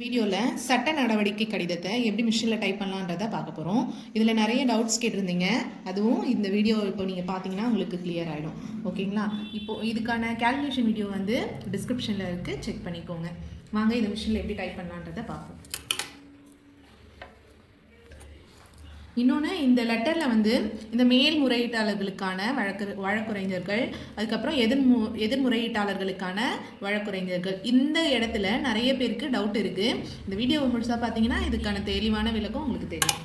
வீடியோவில் சட்ட நடவடிக்கை கடிதத்தை எப்படி மிஷினில் டைப் பண்ணலான்றதை பார்க்க போகிறோம் இதில் நிறைய டவுட்ஸ் கேட்டிருந்தீங்க. அதுவும் இந்த வீடியோ இப்போ நீங்கள் பார்த்தீங்கன்னா உங்களுக்கு கிளியர் ஆகிடும் ஓகேங்களா? இப்போது இதுக்கான கேல்குலேஷன் வீடியோ வந்து டிஸ்கிரிப்ஷனில் இருக்குது செக் பண்ணிக்கோங்க. வாங்க இந்த மிஷினில் எப்படி டைப் பண்ணலான்றதை பார்ப்போம். இன்னொன்று இந்த லெட்டரில் வந்து இந்த மேல்முறையீட்டாளர்களுக்கான வழக்கு வழக்குரைஞர்கள் அதுக்கப்புறம் எதிர்மு எதிர்முறையீட்டாளர்களுக்கான வழக்குரைஞர்கள். இந்த இடத்துல நிறைய பேருக்கு டவுட் இருக்குது இந்த வீடியோவை முழுசாக பார்த்தீங்கன்னா இதுக்கான தெளிவான விளக்கம் உங்களுக்கு தெரியும்.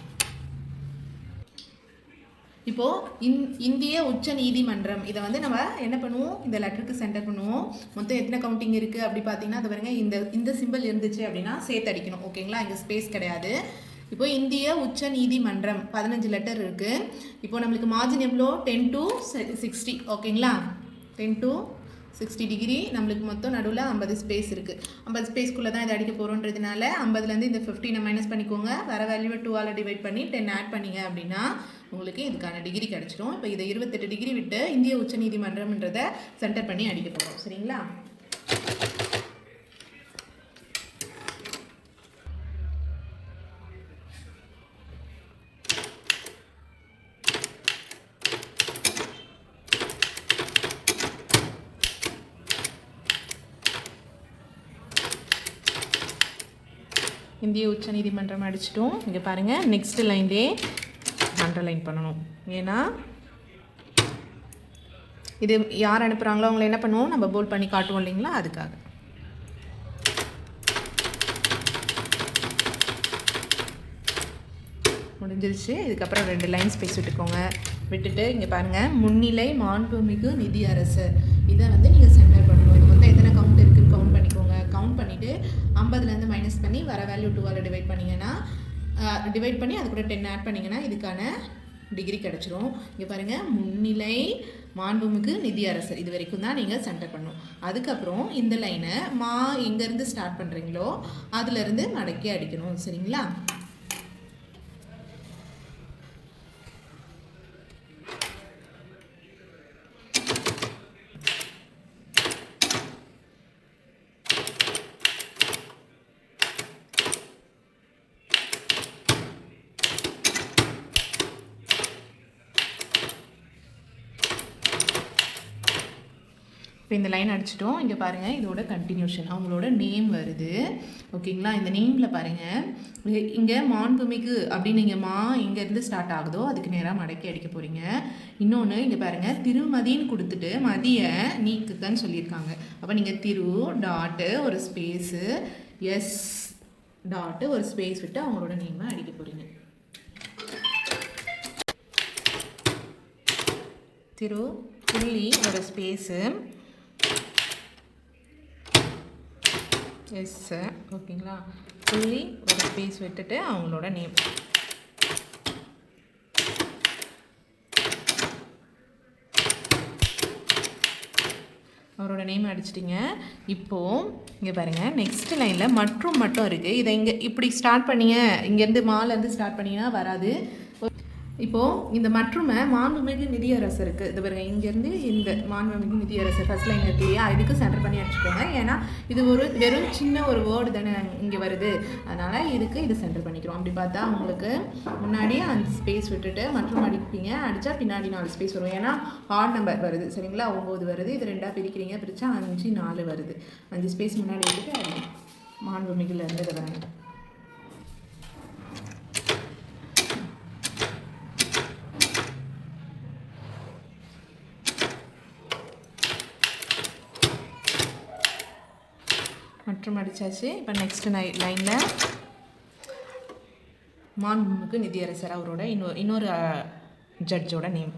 இப்போது இந் இந்திய உச்ச நீதிமன்றம் இதை வந்து நம்ம என்ன பண்ணுவோம்? இந்த லெட்டருக்கு சென்டர் பண்ணுவோம். மொத்தம் எத்தனை கவுண்டிங் இருக்குது அப்படி பார்த்தீங்கன்னா அது பாருங்கள் இந்த இந்த சிம்பிள் இருந்துச்சு அப்படின்னா சேர்த்து அடிக்கணும். ஓகேங்களா இங்கே ஸ்பேஸ் கிடையாது. இப்போ இந்திய உச்ச நீதிமன்றம் பதினஞ்சு லெட்டர் இருக்குது இப்போ நம்மளுக்கு மார்ஜின் எவ்வளோ? டென் டு சிக்ஸ்டி ஓகேங்களா? டென் டு சிக்ஸ்டி டிகிரி நம்மளுக்கு மொத்தம் நடுவில் ஐம்பது ஸ்பேஸ் இருக்குது ஐம்பது ஸ்பேஸ்க்குள்ளே தான் இதை அடிக்க போகிறோன்றதுனால ஐம்பதுலேருந்து இந்த ஃபிஃப்டினை மைனஸ் பண்ணிக்கோங்க. வர வேல்யூவை டூவால் டிவைட் பண்ணி டென் ஆட் பண்ணீங்க அப்படின்னா உங்களுக்கு இதுக்கான டிகிரி கிடச்சிரும். இப்போ இதை இருபத்தெட்டு டிகிரி விட்டு இந்திய உச்சநீதிமன்றம்ன்றதை சென்டர் பண்ணி அடிக்க போகிறோம் சரிங்களா? இந்திய உச்சநீதிமன்றம் அடிச்சிட்டோம். இங்கே பாருங்கள் நெக்ஸ்ட் லைன்லேயே அண்டர்லைன் பண்ணணும். ஏன்னா இது யார் அனுப்புகிறாங்களோ அவங்கள என்ன பண்ணுவோம்? நம்ம போல் பண்ணி காட்டுவோம் இல்லைங்களா? அதுக்காக. முடிஞ்சிருச்சு. இதுக்கப்புறம் ரெண்டு லைன்ஸ் பேசி விட்டுக்கோங்க விட்டுட்டு இங்கே பாருங்கள் முன்னிலை மாண்புமிகு நிதி அரசு இதை வந்து நீங்கள் சென்டர் பண்ணணும். இது மொத்தம் எத்தனை கவுண்ட் இருக்குன்னு கவுண்ட் பண்ணிக்கோங்க. கவுண்ட் பண்ணிவிட்டு ஐம்பதுலேருந்து மைனஸ் பண்ணி வர வேல்யூ டூவால் டிவைட் பண்ணிங்கன்னா டிவைட் பண்ணி அது கூட டென் ஆட் பண்ணிங்கன்னா இதுக்கான டிகிரி கிடச்சிரும். இங்கே பாருங்கள் முன்னிலை மாண்புமிகு நிதி அரசர். இது வரைக்கும் தான் நீங்கள் சென்டர் பண்ணணும். அதுக்கப்புறம் இந்த லைனை மா எங்கேருந்து ஸ்டார்ட் பண்ணுறீங்களோ அதுலேருந்து மடக்கி அடிக்கணும். சரிங்களா? இப்போ இந்த லைன் அடிச்சிட்டோம். இங்கே பாருங்கள் இதோட கண்டினியூஷன் அவங்களோட நேம் வருது. ஓகேங்களா இந்த நேமில் பாருங்கள் இங்கே மாண்புமிகு அப்படின்னு இங்கே மா இங்கேருந்து ஸ்டார்ட் ஆகுதோ அதுக்கு நேராக மடக்கி அடிக்க போகிறீங்க இன்னொன்று இங்கே பாருங்கள் திருமதின்னு கொடுத்துட்டு மதிய நீக்குக்கன்னு சொல்லியிருக்காங்க. அப்போ நீங்கள் திரு டாட்டு ஒரு ஸ்பேஸு எஸ் டாட்டு ஒரு ஸ்பேஸ் விட்டு அவங்களோட நேமை அடிக்க போகிறீங்க திரு புள்ளி ஒரு ஸ்பேஸு எஸ் சார் ஓகேங்களா? புள்ளி ஒரு ஸ்பேஸ் விட்டுட்டு அவங்களோட நேம் அவரோட நேம் அடிச்சிட்டிங்க. இப்போது இங்கே பாருங்கள் நெக்ஸ்ட் லைனில் மற்றும் மட்டும் இருக்குது இதை இங்கே இப்படி ஸ்டார்ட் பண்ணிங்க. இங்கேருந்து மாலேருந்து ஸ்டார்ட் பண்ணிங்கன்னா வராது. இப்போது இந்த மற்றுமை மாண்புமிகு நிதியரசருக்கு இது பாருங்க இங்கேருந்து இந்த மாண்புமிகு நிதியரசர் ஃபர்ஸ்ட் லைன் இருக்கு இல்லையா இதுக்கு சென்டர் பண்ணி அடிச்சுக்கோங்க ஏன்னா இது ஒரு வெறும் சின்ன ஒரு வேர்டு தானே இங்கே வருது. அதனால் இதுக்கு இது சென்டர் பண்ணிக்கிறோம். அப்படி பார்த்தா உங்களுக்கு முன்னாடி அந்த ஸ்பேஸ் விட்டுட்டு மற்றும் அடிப்பீங்க. அடித்தா பின்னாடி நாலு ஸ்பேஸ் வரும். ஏன்னா ஹார்ட் நம்பர் வருது. சரிங்களா? ஒம்பது வருது. இது ரெண்டாக பிரிக்கிறீங்க. பிரித்தா அஞ்சு நாலு வருது. அஞ்சு ஸ்பேஸ் முன்னாடி விட்டுட்டு மாண்புமிகுல இருந்து இதை வரணும் மற்றும் அடித்தாச்சு இப்போ நெக்ஸ்ட் நை லைனில் மாண்புமிகு நிதியரசர் அவரோட இன்னொரு இன்னொரு ஜட்ஜோட நேம்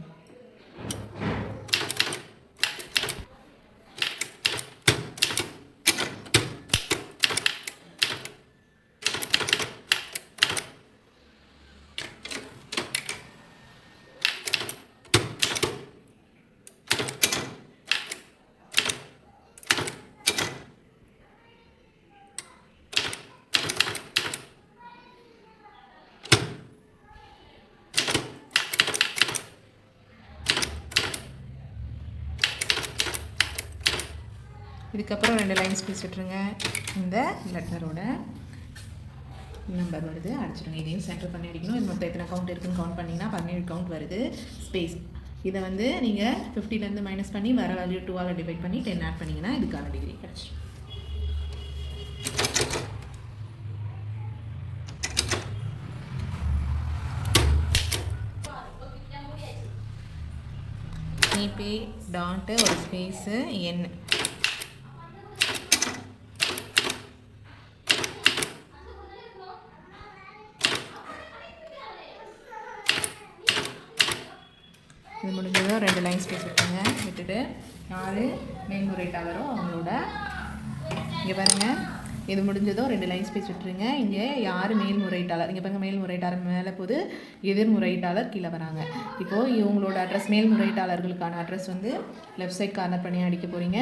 இதுக்கப்புறம் ரெண்டு லைன்ஸ் ஸ்பேஸ் விட்டுருங்க இந்த லெட்டரோட நம்பர் வருது. அடிச்சிடுங்க இதையும் சென்டர் பண்ணி அடிக்கணும். இது மொத்தம் எத்தனை கவுண்ட் இருக்குன்னு கவுண்ட் பண்ணிங்கன்னா பதினேழு கவுண்ட் வருது. ஸ்பேஸ் இதை வந்து நீங்கள் ஃபிஃப்டிலேருந்து மைனஸ் பண்ணி வர வேல்யூ டூவால் டிவைட் பண்ணி டென் ஆட் பண்ணிங்கன்னா இதுக்கான டிகிரி கிடச்சிடும் இபி டாட்டு ஒரு ஸ்பேஸு என் இது முடிஞ்சதும் ரெண்டு லைன்ஸ் ஸ்பேஸ் விட்டுருங்க. விட்டுட்டு யார் வரும் அவங்களோட இங்கே பாருங்கள் இது முடிஞ்சதும் ரெண்டு லைன் ஸ்பேஸ் விட்டுருங்க. இங்கே யார் மேல்முறையீட்டாளர் இங்கே பாருங்க மேல்முறையீட்டாளர் மேலே போது எதிர்முறையீட்டாளர் கீழே வராங்க. இப்போது இவங்களோட அட்ரஸ் மேல்முறையீட்டாளர்களுக்கான அட்ரஸ் வந்து லெஃப்ட் சைட் கார்னர் பண்ணி அடிக்க போகிறீங்க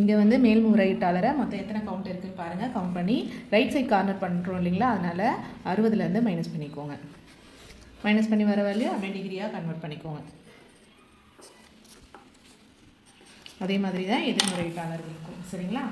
இங்கே வந்து மேல்முறையீட்டாளரை மொத்தம் எத்தனை கவுண்ட் இருக்குன்னு பாருங்கள் கவுண்ட் பண்ணி ரைட் சைட் கார்னர் பண்ணுறோம் இல்லைங்களா? அதனால் அறுபதுலேருந்து மைனஸ் பண்ணிக்கோங்க. மைனஸ் பண்ணி வர வரலையும் அப்படியே டிகிரியாக கன்வெர்ட் பண்ணிக்கோங்க. அதே மாதிரி தான் எதிர்முறையீட்டாளர்களுக்கும் சரிங்களா?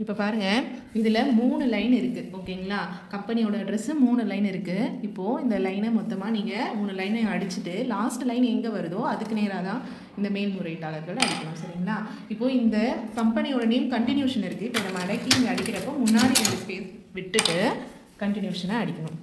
இப்போ பாருங்கள் இதில் மூணு லைன் இருக்குது ஓகேங்களா கம்பெனியோட அட்ரெஸ்ஸு மூணு லைன் இருக்குது இப்போது இந்த லைனை மொத்தமாக நீங்கள் மூணு லைனை அடிச்சுட்டு லாஸ்ட் லைன் எங்கே வருதோ அதுக்கு நேராக தான் இந்த மேல்முறையீட்டாளர்கள் அடிக்கணும் சரிங்களா? இப்போது இந்த கம்பெனியோட நேம் கண்டினியூஷன் இருக்குது இப்போ நம்ம அடக்கி இங்கே அடிக்கிறப்போ முன்னாடி ஸ்பேஸ் விட்டுட்டு கண்டினியூஷனை அடிக்கணும்.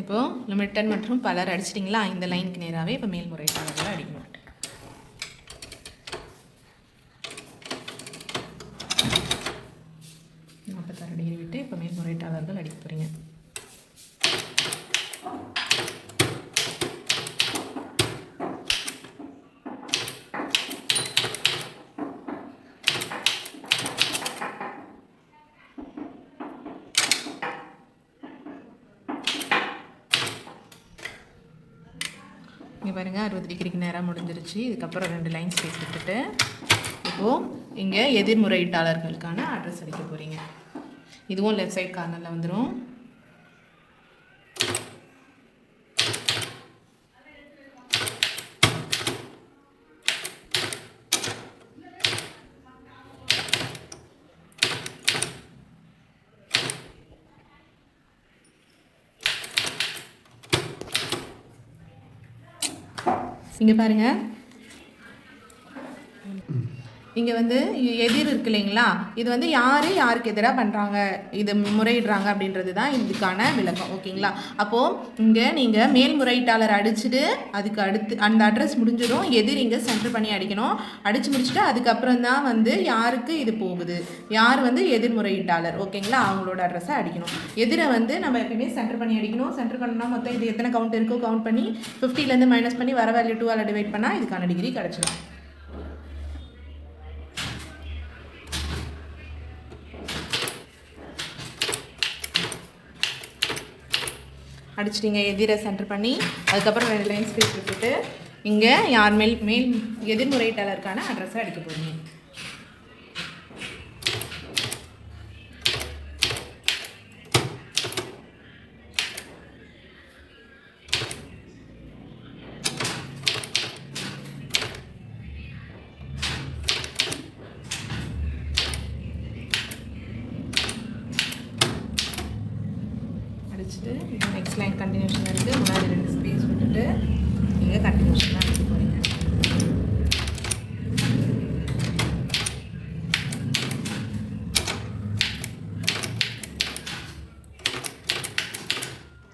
இப்போது லிமிட்டன் மற்றும் பலர் அடிச்சிட்டிங்களா? இந்த லைனுக்கு நேராகவே இப்போ மேல்முறையீட்டாளர்கள் அடிக்கணும். நாற்பத்தாறு டிகிரி விட்டு இப்போ மேல்முறையீட்டாளர்கள் அடிக்க போகிறீங்க இங்கே பாருங்கள் அறுபது டிகிரிக்கு நேராக முடிஞ்சிருச்சு. இதுக்கப்புறம் ரெண்டு லைன் ஸ்பேஸ் இப்போது இங்கே எதிர்முறையீட்டாளர்களுக்கான அட்ரஸ் அடிக்க போகிறீங்க இதுவும் லெஃப்ட் சைட் கார்னரில் வந்துடும் இங்கே பாருங்கள் இங்கே வந்து எதிர் இருக்கு இல்லைங்களா? இது வந்து யார் யாருக்கு எதிராக பண்ணுறாங்க இது முறையிடுறாங்க அப்படின்றது தான் இதுக்கான விளக்கம் ஓகேங்களா? அப்போது இங்கே நீங்கள் மேல்முறையீட்டாளர் அடிச்சுட்டு அதுக்கு அடுத்து அந்த அட்ரஸ் முடிஞ்சதும் எதிர் இங்கே சென்டர் பண்ணி அடிக்கணும். அடித்து முடிச்சுட்டு அதுக்கப்புறம் தான் வந்து யாருக்கு இது போகுது? யார் வந்து எதிர்முறையீட்டாளர்? ஓகேங்களா? அவங்களோட அட்ரஸை அடிக்கணும். எதிரை வந்து நம்ம எப்பயுமே சென்டர் பண்ணி அடிக்கணும். சென்டர் பண்ணால் மொத்தம் இது எத்தனை கவுண்ட் இருக்கோ கவுண்ட் பண்ணி ஃபிஃப்டிலேருந்து மைனஸ் பண்ணி வர வேல்யூ டூவால் டிவைட் பண்ணால் இதுக்கான டிகிரி கிடச்சிடும். அடிச்சிட்டிங்க எதிரை சென்டர் பண்ணி அதுக்கப்புறம் ரெண்டு லைன்ஸ் ஸ்பேஸ் விட்டுட்டு இங்கே யார் மேல் மேல் எதிர்முறையிட்டாளருக்கான அட்ரஸை அடிக்க போகிறீங்க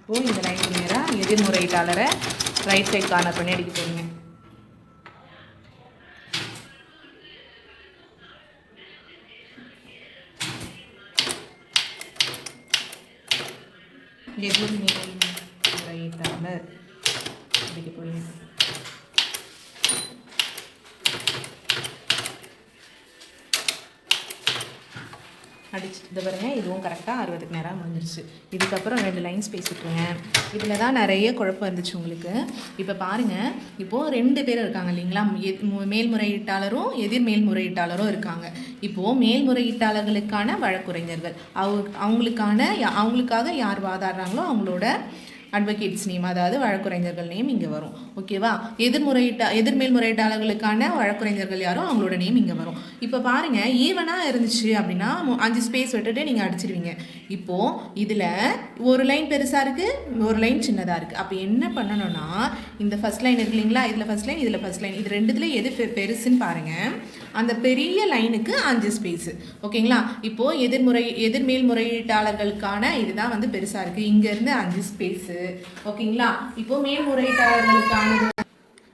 இப்போது இந்த லைன் நேராக எதிர்முறையிட்டாளரை ரைட் சைட் கார்னர் பண்ணி அடிக்க போகிறீங்க எதிர்முறை கரெக்டாக அறுபதுக்கு நேரம் வந்துருச்சு இதுக்கப்புறம் ரெண்டு லைன்ஸ் பேசிக்கோங்க இதில் தான் நிறைய குழப்பம் வந்துச்சு உங்களுக்கு. இப்போ பாருங்கள் இப்போது ரெண்டு பேர் இருக்காங்க இல்லைங்களா? மேல்முறையீட்டாளரும் எதிர் மேல்முறையீட்டாளரும் இருக்காங்க. இப்போது மேல்முறையீட்டாளர்களுக்கான வழக்குரைஞர்கள். அவங்க அவங்களுக்கான யா- அவங்களுக்காக யார் வாதாடுறாங்களோ அவங்களோட அட்வொகேட்ஸ் நேம் அதாவது வழக்குரைஞர்கள் நேம் இங்கே வரும். ஓகேவா எதிர்முறையீட்டா எதிர்மேல் முறையீட்டாளர்களுக்கான வழக்குரைஞர்கள் யாரும் அவங்களோட நேம் இங்கே வரும். இப்போ பாருங்கள் ஈவனாக இருந்துச்சு அப்படின்னா அஞ்சு ஸ்பேஸ் விட்டுட்டு நீங்கள் அடிச்சிருவீங்க. இப்போது இதில் ஒரு லைன் பெருசாக இருக்குது ஒரு லைன் சின்னதாக இருக்குது அப்போ என்ன பண்ணணும்னா இந்த ஃபர்ஸ்ட் லைன் இருக்கு இல்லைங்களா? இதில் ஃபஸ்ட் லைன் இதில் ஃபர்ஸ்ட் லைன் இது ரெண்டுத்துல எது பெருசுன்னு பாருங்கள் அந்த பெரிய லைனுக்கு அஞ்சு ஸ்பேஸு ஓகேங்களா இப்போது எதிர்முறை எதிர்மேல் முறையீட்டாளர்களுக்கான இதுதான் வந்து பெருசாக இருக்குது இங்கேருந்து அஞ்சு ஸ்பேஸு ஓகேங்களா இப்போ மேல்முறையீட்டாளர்களுக்கானது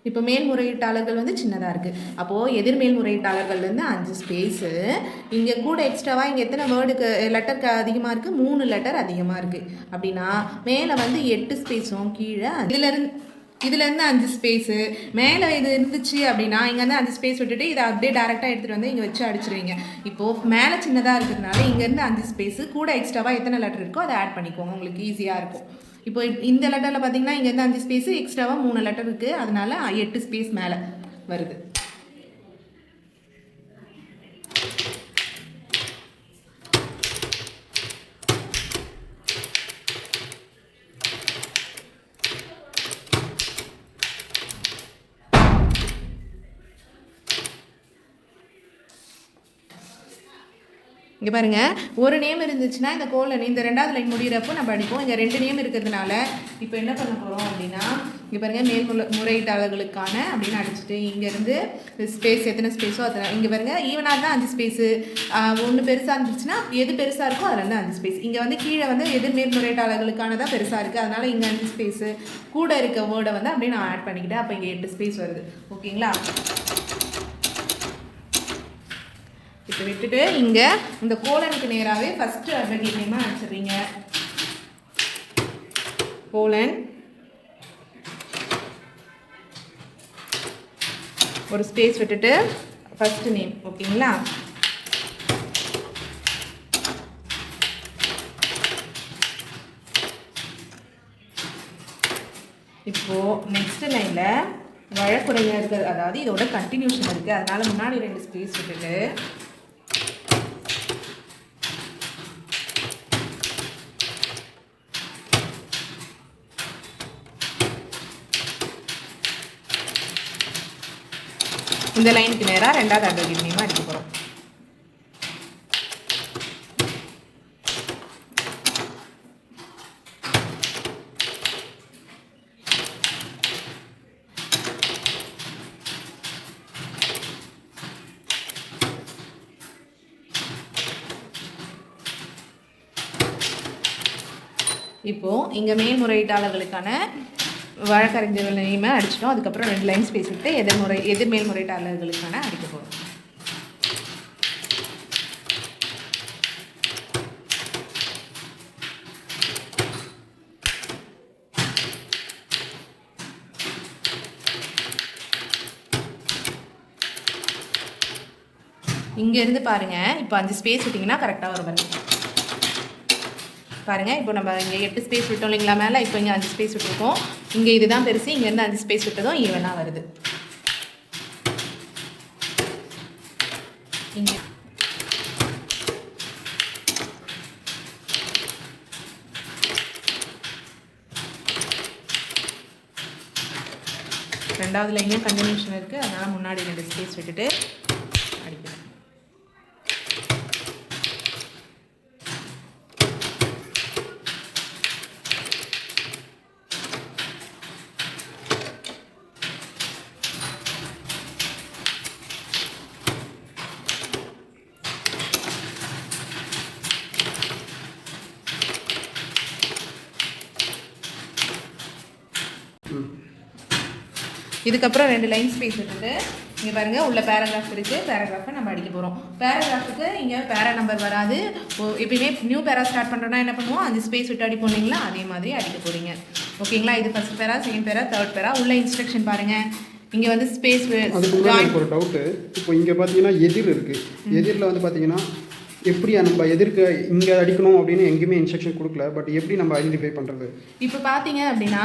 இப்போ மேல்முறையீட்டாளர்கள் வந்து சின்னதாக இருக்குது அப்போது எதிர்மேல் முறையீட்டாளர்கள்லேருந்து அஞ்சு ஸ்பேஸு இங்கே கூட எக்ஸ்ட்ராவாக இங்கே எத்தனை வேர்டுக்கு லெட்டருக்கு அதிகமாக இருக்குது மூணு லெட்டர் அதிகமாக இருக்குது அப்படின்னா மேலே வந்து எட்டு ஸ்பேஸும் கீழே இதுலேருந்து இதுலேருந்து அஞ்சு ஸ்பேஸு மேலே இது இருந்துச்சு அப்படின்னா இங்கேருந்து அஞ்சு ஸ்பேஸ் விட்டுட்டு இதை அப்படியே டேரெக்டாக எடுத்துகிட்டு வந்து இங்கே வச்சு அடிச்சிருவீங்க. இப்போது மேலே சின்னதாக இருக்கிறதுனால இங்கேருந்து அஞ்சு ஸ்பேஸு கூட எக்ஸ்ட்ராவாக எத்தனை லெட்டர் இருக்கோ அதை ஆட் பண்ணிக்கோங்க. உங்களுக்கு ஈஸியாக இருக்கும். இப்போ இந்த லெட்டரில் பார்த்தீங்கன்னா இங்கேருந்து அஞ்சு ஸ்பேஸு எக்ஸ்ட்ராவாக மூணு லெட்டர் இருக்குது அதனால எட்டு ஸ்பேஸ் மேலே வருது. இங்கே பாருங்கள் ஒரு நேம் இருந்துச்சுன்னா இந்த கோலன் இந்த ரெண்டாவது லைன் முடிகிறப்போ நம்ம அடிப்போம். இங்கே ரெண்டு நேம் இருக்கிறதுனால இப்போ என்ன பண்ண போகிறோம் அப்படின்னா இங்கே பாருங்கள் மேல் முறையீட்டாளர்களுக்கான அப்படின்னு அடிச்சுட்டு இங்கேருந்து ஸ்பேஸ் எத்தனை ஸ்பேஸோ அத்தனை இங்கே பாருங்க ஈவனாக இருந்தால் அஞ்சு ஸ்பேஸு ஒன்று பெருசாக இருந்துச்சுன்னா எது பெருசாக இருக்கோ அதில் இருந்து அஞ்சு ஸ்பேஸ் இங்கே வந்து கீழே வந்து எதிர் மேல்முறையீட்டாளர்களுக்கான தான் பெருசாக இருக்குது அதனால் இங்கே அஞ்சு ஸ்பேஸு கூட இருக்க வேர்டை வந்து அப்படியே நான் ஆட் பண்ணிக்கிட்டேன். அப்போ இங்கே எட்டு ஸ்பேஸ் வருது. ஓகேங்களா இப்போ விட்டுட்டு இங்கே இந்த கோலனுக்கு நேராகவே ஃபஸ்ட்டு அட்வர்டைஸ்மெண்ட்டாக நேமாக அடிச்சிடுறீங்க கோலன். ஒரு ஸ்பேஸ் விட்டுட்டு ஃபஸ்ட்டு நேம் ஓகேங்களா? இப்போது நெக்ஸ்ட் லைனில் வழக்குரைஞர்கள் அதாவது இதோட கண்டினியூஷன் இருக்குது அதனால் முன்னாடி ரெண்டு ஸ்பேஸ் விட்டுட்டு இந்த லைனுக்கு நேராக ரெண்டாவது அட்வொகேட் நேமாக அடிக்க போகிறோம் இப்போது இங்கே மேல்முறையீட்டாளர்களுக்கான வழக்கறிஞர்கள் நேமை அடிச்சிட்டோம். அதுக்கப்புறம் ரெண்டு லைன்ஸ் பேசிட்டு எதிர்முறை எதிர் மேல்முறையீட்டாளர்களுக்கான அடிக்க போகிறோம் இங்கேருந்து பாருங்கள் இப்போ அஞ்சு ஸ்பேஸ் விட்டிங்கன்னா கரெக்டாக வரும் பாருங்கள் பாருங்கள் இப்போ நம்ம இங்கே எட்டு ஸ்பேஸ் விட்டோம் இல்லைங்களா மேலே? இப்போ இங்கே அஞ்சு ஸ்பேஸ் விட்டுருக்கோம். இங்கே இதுதான் பெருசு இங்கேருந்து அஞ்சு ஸ்பேஸ் விட்டதும் ஈவனாக வருது. இங்கே. ரெண்டாவது லைன்லேயும் கண்டினியூஷன் இருக்குது அதனால் முன்னாடி ரெண்டு ஸ்பேஸ் விட்டுட்டு இதுக்கப்புறம் ரெண்டு லைன் ஸ்பேஸ் விட்டுட்டு இங்கே பாருங்கள் உள்ள பேராகிராஃப் இருக்குது பேராகிராஃபை நம்ம அடிக்க போகிறோம் பேராகிராஃபுக்கு இங்கே பேரா நம்பர் வராது. ஓ- எப்பயுமே நியூ பேரா ஸ்டார்ட் பண்ணுறோன்னா என்ன பண்ணுவோம்? அந்த ஸ்பேஸ் விட்டு அடிப்போம் இல்லைங்களா? அதே மாதிரி அடிக்க போகிறீங்க ஓகேங்களா இது ஃபஸ்ட் பேரா செகண்ட் பேரா தேர்ட் பேரா உள்ள இன்ஸ்ட்ரக்ஷன் பாருங்கள் இங்கே வந்து ஸ்பேஸ் அதுக்கு முன்னாடி எனக்கு ஒரு டவுட்டு இப்போ இங்கே பார்த்தீங்கன்னா எதிர் இருக்குது எதிரில் வந்து பார்த்தீங்கன்னா எப்படி நம்ம எதிர்க்க இங்கே அடிக்கணும் அப்படின்னு எங்கேயுமே இன்ஸ்ட்ரக்ஷன் கொடுக்கல பட் எப்படி நம்ம ஐடென்டிஃபை பண்ணுறது இப்போ பார்த்தீங்க அப்படின்னா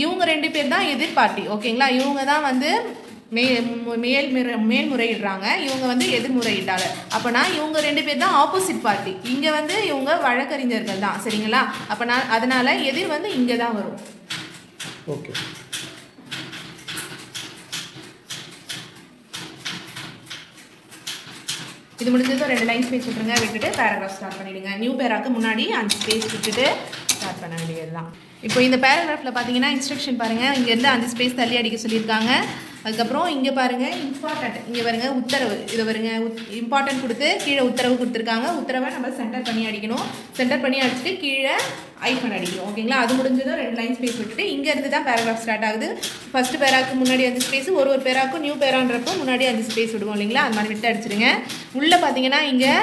இவங்க ரெண்டு பேர் தான் எதிர் பார்ட்டி ஓகேங்களா இவங்க தான் வந்து மே மேல் முறை மேல்முறையிடுறாங்க இவங்க வந்து எதிர்முறையிட்டாளர் அப்போனா இவங்க ரெண்டு பேர் தான் ஆப்போசிட் பார்ட்டி இங்கே வந்து இவங்க வழக்கறிஞர்கள் தான் சரிங்களா? அப்போனா அதனால எதிர் வந்து இங்கே தான் வரும். ஓகே இது முடிஞ்சதும் ரெண்டு லைன் ஸ்பேஸ் விட்டுருங்க. விட்டுட்டு பேராகிராஃப் ஸ்டார்ட் பண்ணிடுங்க. நியூ பேராக்கு முன்னாடி அஞ்சு ஸ்பேஸ் விட்டுட்டு ஸ்டார்ட் பண்ண வேண்டியது தான் இப்போ இந்த பேராகிராஃபில் பார்த்தீங்கன்னா இன்ஸ்ட்ரக்ஷன் பாருங்கள் இங்கேருந்து அஞ்சு ஸ்பேஸ் தள்ளி அடிக்க சொல்லியிருக்காங்க. அதுக்கப்புறம் இங்கே பாருங்கள் இம்பார்ட்டன்ட் இங்கே பாருங்கள் உத்தரவு. இதை பாருங்க இம்பார்ட்டன்ட் கொடுத்து கீழே உத்தரவு கொடுத்துருக்காங்க. உத்தரவை நம்ம சென்டர் பண்ணி அடிக்கணும். சென்டர் பண்ணி அடிச்சுட்டு கீழே ஐஃபன் அடிக்கணும். ஓகேங்களா அது முடிஞ்சதும் ரெண்டு லைன் ஸ்பேஸ் விட்டுட்டு இங்கேருந்து தான் பேராகிராஃப் ஸ்டார்ட் ஆகுது. ஃபஸ்ட்டு பேராக்கு முன்னாடி அஞ்சு ஸ்பேஸ் ஒரு ஒரு பேராக்கும் நியூ பேரான்றப்போ முன்னாடி அஞ்சு ஸ்பேஸ் விடுவோம் இல்லைங்களா? அது மாதிரி விட்டு அடிச்சிடுங்க உள்ளே பார்த்தீங்கன்னா இங்கே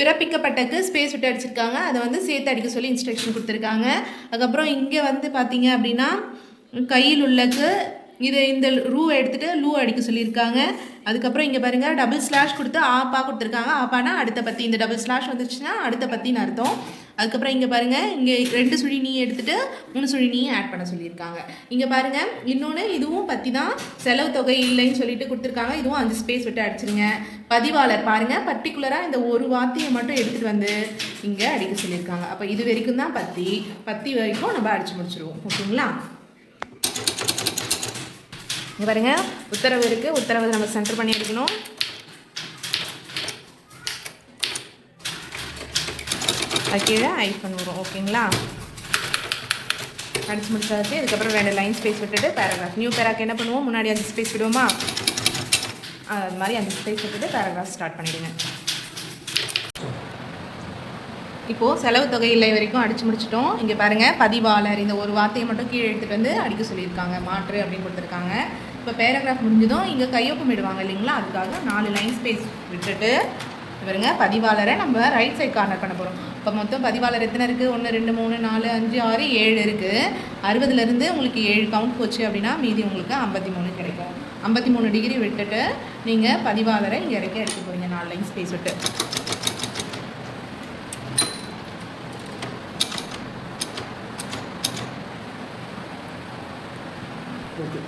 பிறப்பிக்கப்பட்டக்கு ஸ்பேஸ் விட்டு அடிச்சிருக்காங்க. அதை வந்து சேர்த்து அடிக்க சொல்லி இன்ஸ்ட்ரக்ஷன் கொடுத்துருக்காங்க. அதுக்கப்புறம் இங்கே வந்து பார்த்தீங்க அப்படின்னா கையில் உள்ளக்கு இது இந்த ரூ எடுத்துட்டு லூ அடிக்க சொல்லியிருக்காங்க. அதுக்கப்புறம் இங்கே பாருங்க டபுள் ஸ்லாஷ் கொடுத்து ஆப்பா கொடுத்துருக்காங்க. ஆப்பானா அடுத்த பத்தி. இந்த டபுள் ஸ்லாஷ் வந்துச்சுன்னா அடுத்த பற்றின்னு அர்த்தம். அதுக்கப்புறம் இங்கே பாருங்க இங்கே ரெண்டு சுழி நீ எடுத்துகிட்டு மூணு சுழி நீ ஆட் பண்ண சொல்லியிருக்காங்க. இங்கே பாருங்கள் இன்னொன்று இதுவும் பற்றி தான் செலவு தொகை இல்லைன்னு சொல்லிட்டு கொடுத்துருக்காங்க. இதுவும் அஞ்சு ஸ்பேஸ் விட்டு அடிச்சிருங்க. பதிவாளர் பாருங்கள் பர்டிகுலராக இந்த ஒரு வார்த்தையை மட்டும் எடுத்துகிட்டு வந்து இங்கே அடிக்க சொல்லியிருக்காங்க. அப்போ இது வரைக்கும் தான் பத்தி. பத்தி வரைக்கும் நம்ம அடித்து முடிச்சிருவோம். ஓகேங்களா? இங்கே பாருங்கள் உத்தரவு இருக்குது உத்தரவு நம்ம சென்டர் பண்ணி எடுக்கணும். கீழே ஐஃபன் வரும் ஓகேங்களா அடிச்சு முடிச்சாச்சு. இதுக்கப்புறம் ரெண்டு லைன் ஸ்பேஸ் விட்டுட்டு பேராகிராஃப் நியூ பேராக்கு என்ன பண்ணுவோம்? முன்னாடி அஞ்சு ஸ்பேஸ் விடுவோமா? அது மாதிரி அஞ்சு ஸ்பேஸ் விட்டுட்டு பேராகிராஃப் ஸ்டார்ட் பண்ணிடுங்க. இப்போது செலவு தொகை இல்லை வரைக்கும் அடிச்சு முடிச்சிட்டோம். இங்கே பாருங்கள் பதிவாளர் இந்த ஒரு வார்த்தையை மட்டும் கீழே எடுத்துகிட்டு வந்து அடிக்க சொல்லியிருக்காங்க. மாற்று அப்படின்னு கொடுத்துருக்காங்க. இப்போ பேராகிராஃப் முடிஞ்சதும் இங்கே கையொப்பமிடுவாங்க இல்லைங்களா? அதுக்காக நாலு லைன் ஸ்பேஸ் விட்டுட்டு பாருங்க பதிவாளரை நம்ம ரைட் சைட் கார்னர் பண்ண போகிறோம் இப்போ மொத்தம் பதிவாளர் எத்தனை இருக்குது ஒன்று ரெண்டு மூணு நாலு அஞ்சு ஆறு ஏழு இருக்குது அறுபதுலேருந்து உங்களுக்கு ஏழு கவுண்ட் போச்சு அப்படின்னா மீதி உங்களுக்கு ஐம்பத்தி மூணு கிடைக்கும். ஐம்பத்தி மூணு டிகிரி விட்டுட்டு நீங்கள் பதிவாளரை இங்கே இறக்கி எடுத்து போகிறீங்க நாலு லைன் ஸ்பேஸ் விட்டு. ஓகே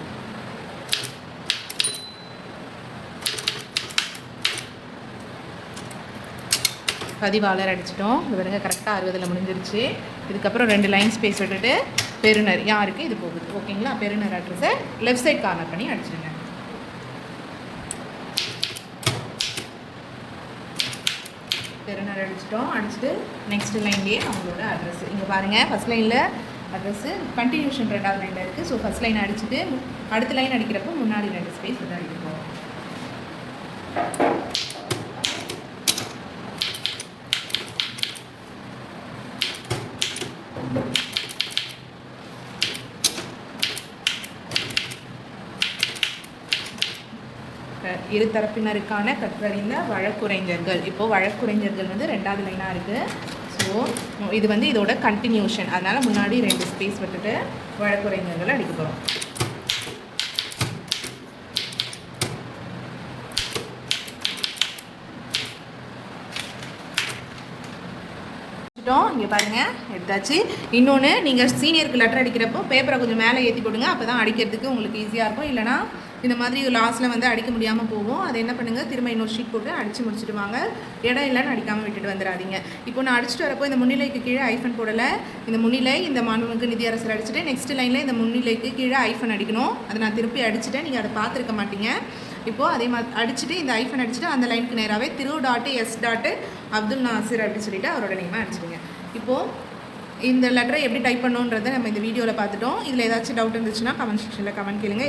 பதிவாளர் அடிச்சிட்டோம். இது பாருங்க கரெக்டாக அறுபதில் முடிஞ்சிருச்சு. இதுக்கப்புறம் ரெண்டு லைன் ஸ்பேஸ் விட்டுட்டு பெருநர் யாருக்கு? இது போகுது. ஓகேங்களா பெருநர் அட்ரஸை லெஃப்ட் சைட் கார்னர் பண்ணி அடிச்சிடுங்க பெருநர் அடிச்சிட்டோம். அடிச்சுட்டு நெக்ஸ்ட் லைன்லேயே அவங்களோட அட்ரஸ் இங்கே பாருங்கள் ஃபஸ்ட் லைனில் அட்ரஸ்ஸு கண்டினியூஷன் ரெண்டாவது லைனில் இருக்குது ஸோ ஃபஸ்ட் லைன் அடிச்சுட்டு அடுத்த லைன் அடிக்கிறப்போ முன்னாடி ரெண்டு ஸ்பேஸ் வந்து அடிக்கிறோம் இரு தரப்பினருக்கான கற்றறிந்த வழக்குரைஞர்கள். இப்போ வழக்குரைஞர்கள் வந்து ரெண்டாவது லைனாக இருக்குது ஸோ இது வந்து இதோட கண்டினியூஷன் அதனால் முன்னாடி ரெண்டு ஸ்பேஸ் விட்டுட்டு வழக்குரைஞர்கள் அடிக்க போகிறோம் இங்கே பாருங்கள் எடுத்தாச்சு. இன்னொன்று நீங்கள் சீனியருக்கு லெட்டர் அடிக்கிறப்போ பேப்பரை கொஞ்சம் மேலே ஏற்றி போடுங்க. அப்போ தான் அடிக்கிறதுக்கு உங்களுக்கு ஈஸியாக இருக்கும். இல்லைனா இந்த மாதிரி லாஸ்ட்டில் வந்து அடிக்க முடியாமல் போகும். அதை என்ன பண்ணுங்கள் திரும்ப இன்னொரு ஷீட் போட்டு அடித்து முடிச்சுட்டு வாங்க இடம் இல்லைன்னு அடிக்காமல் விட்டுட்டு வந்துடாதீங்க. இப்போ நான் அடிச்சுட்டு வரப்போ இந்த முன்னிலைக்கு கீழே ஐஃபன் போடலை. இந்த முன்னிலை இந்த மாணவனுக்கு நிதியரசர் அடிச்சுட்டு நெக்ஸ்ட் லைனில் இந்த முன்னிலைக்கு கீழே ஐஃபன் அடிக்கணும். அதை நான் திருப்பி அடிச்சுட்டேன். நீங்கள் அதை பார்த்துருக்க மாட்டீங்க. இப்போது அதே மாதிரி அடிச்சுட்டு இந்த ஐஃபன் அடிச்சுட்டு அந்த லைனுக்கு நேராகவே Thiru dot S dot Abdul Nasir அப்படின்னு சொல்லிட்டு அவரோட நேமாக அடிச்சிடுங்க. இப்போது இந்த லெட்டரை எப்படி டைப் பண்ணணுன்றதை நம்ம இந்த வீடியோவில் பார்த்துட்டோம். இதில் ஏதாச்சும் டவுட் இருந்துச்சுன்னா கமெண்ட் செக்ஷனில் கமெண்ட் கேளுங்க.